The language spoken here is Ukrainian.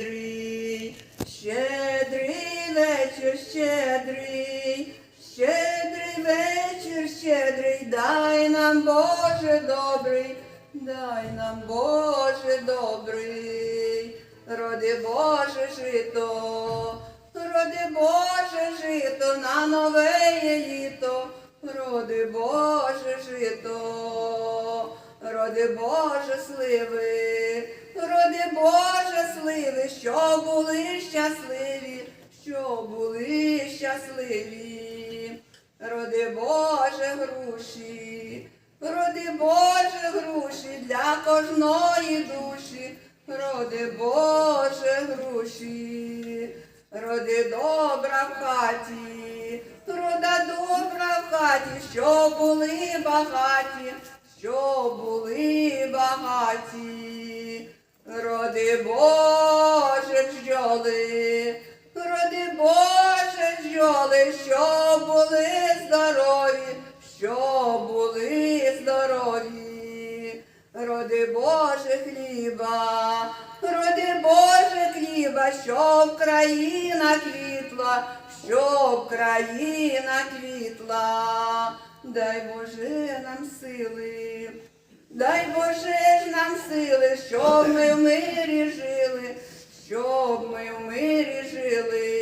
щедрий, щедрий вечір, щедрий, щедрий вечір, щедрий, дай нам, Боже добрий, дай нам, Боже добрий, роди Боже жито, роди Боже жито на нове літо, роди Боже жито, роди Боже сливи, роди Боже сливи, що були щасливі, що були щасливі, роди Боже груші, роди Боже груші для кожної душі, роди Боже груші, роди добра в хаті, рода добра в хаті, що були багаті, що були багаті, Боже бджоли, роди Боже бджоли, що були здорові, що були здорові, роди Боже хліба, роди Боже хліба, щоб країна квітла, щоб країна квітла, дай Боже нам сили. Дай Боже ж нам сили, щоб ми в мирі жили, щоб ми в мирі жили.